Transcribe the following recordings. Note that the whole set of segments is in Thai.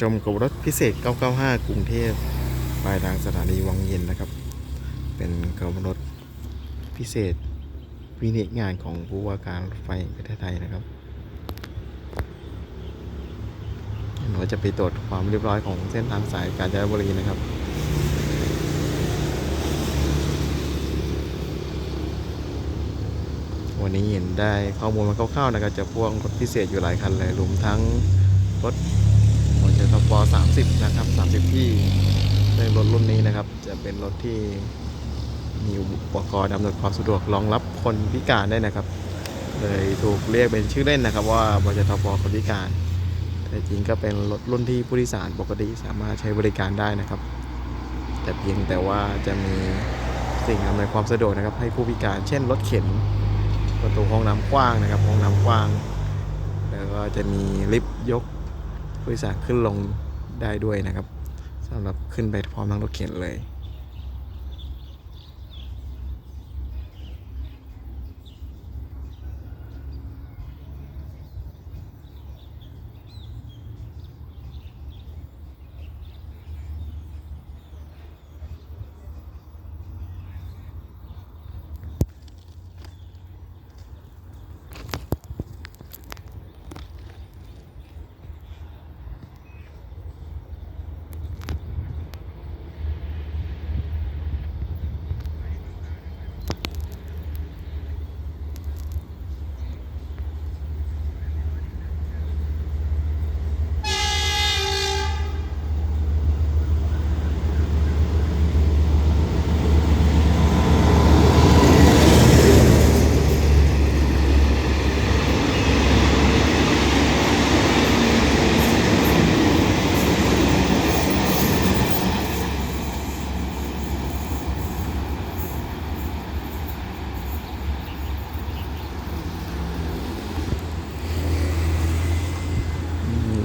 ชมกับรถพิเศษ 995 กรุงเทพปลายทางสถานีวังเย็นนะครับ เป็นกับรถพิเศษวินิจงานของผู้ว่าการรถไฟประเทศไทยนะครับเราจะไปตรวจความเรียบร้อยของเส้นทางสายกาญจนบุรีนะครับวันนี้เห็นได้ข้อมูลมาคร่าวๆนะครับจะพ่วงรถพิเศษอยู่หลายคันเลยรวมทั้งรถ มอเตอร์ปอ30 นะครับ 30 ที่ในรถรุ่นนี้นะครับ จะเป็นรถที่มีอุปกรณ์อำนวยความสะดวกรองรับคนพิการได้นะครับ เลยถูกเรียกเป็นชื่อเล่นนะครับ ว่าบจทปคนพิการ แต่จริงก็เป็นรถรุ่นที่ผู้โดยสารปกติสามารถใช้บริการได้นะครับ แต่เพียงแต่ว่าจะมีสิ่งอำนวยความสะดวกนะครับ ให้ผู้พิการเช่นรถเข็นประตูห้องน้ำกว้างนะครับห้องน้ำกว้าง แล้วก็จะมีลิฟต์ยก ผู้โดยสารขึ้นลงได้ด้วยนะครับสำหรับขึ้นไปพร้อมทั้งรถเข็นเลย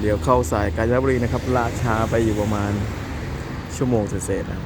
เดี๋ยวเข้าสายกาญจนบุรีนะครับลาช้าไปอยู่ประมาณชั่วโมงเศษๆนะ